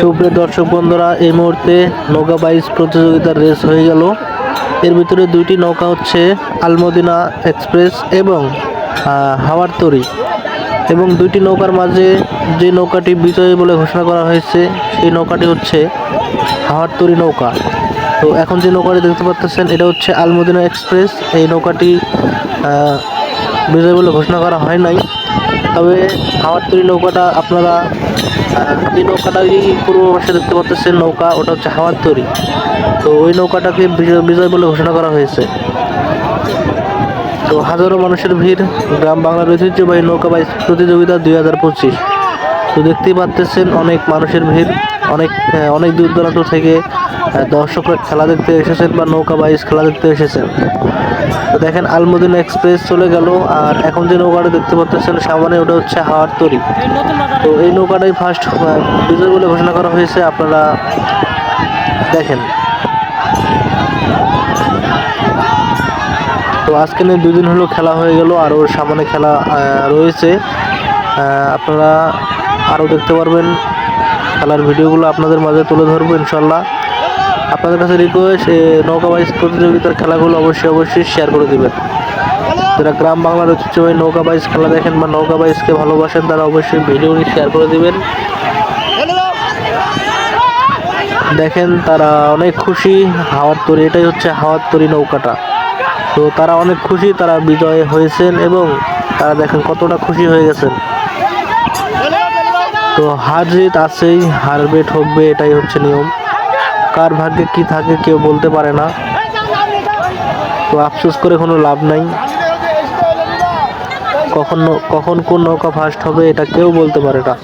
সুপ্রিয় দর্শক বন্ধুরা, এই মুহূর্তে নৌকা বাইচ প্রতিযোগিতার রেস হয়ে গেল। এর ভিতরে দুইটি নৌকা হচ্ছে আলমদিনা এক্সপ্রেস এবং হাওয়ার তরি এবং দুইটি নৌকার মাঝে যে নৌকাটি বিজয়ী বলে ঘোষণা করা হয়েছে, সেই নৌকাটি হচ্ছে হাওয়ার তরি নৌকা। তো এখন যে নৌকাটি দেখতে পাচ্ছেন, এটা হচ্ছে আলমদিনা এক্সপ্রেস। এই নৌকাটি বিজয় বলে ঘোষণা করা হয় নাই। তবে হাওয়ার তৈরি নৌকাটা আপনারা আহ, যে নৌকাটাই পূর্ব পাশে দেখতে পাচ্ছেন নৌকা ওটা হচ্ছে হাওয়ার তৈরি। তো ওই নৌকাটাকে বিজয় বলে ঘোষণা করা হয়েছে। তো হাজারো মানুষের ভিড় গ্রাম বাংলার ঐতিহ্যবাহী নৌকা বাইচ প্রতিযোগিতা দুই হাজার পঁচিশ। তো দেখতেই পাচ্ছেন অনেক মানুষের ভিড় অনেক অনেক দূর দূরান্ত থেকে দর্শকরা খেলা দেখতে এসেছেন বা নৌকা বাইচ খেলা দেখতে এসেছেন। দেখেন আলমদিনা এক্সপ্রেস চলে গেল, আর এখন যে নৌকাটা দেখতে পাচ্ছেন, সামনে ওটা হচ্ছে হাওয়ার তরি। তো এই নৌকাটাই ফার্স্ট বিজয় বলে ঘোষণা করা হয়েছে, আপনারা দেখেন। তো আজকে নিয়ে দুদিন হলো খেলা হয়ে গেল, আর ওর সামনে খেলা রয়েছে। আপনারা আরও দেখতে পারবেন, খেলার ভিডিওগুলো আপনাদের মাঝে তুলে ধরবো, ইনশাল্লাহ। আপনাদের কাছে রিকোয়েস্ট নৌকা বাইচ প্রতিযোগিতার খেলাগুলো অবশ্যই অবশ্যই শেয়ার করে দেবেন। যারা গ্রাম বাংলার ঐতিহ্যবাহী নৌকা বাইচ খেলা দেখেন বা নৌকা বাইচকে ভালোবাসেন, তারা অবশ্যই ভিডিওটি শেয়ার করে দেবেন। দেখেন, তারা অনেক খুশি হাওয়ার তরি, এটাই হচ্ছে হাওয়ার তরি নৌকাটা। তো তারা অনেক খুশি, তারা বিজয় হয়েছেন এবং তারা দেখেন কতটা খুশি হয়ে গেছেন। তো হার জিত আছেই হারবে ঠকবে এটাই হচ্ছে নিয়ম। কার ভাগ্যে কি থাকে কেউ বলতে পারে না। তো আফসোস করে কোনো লাভ নাই। কখন কখন কোন নৌকা ফার্স্ট হবে, এটা কেউ বলতে পারে না।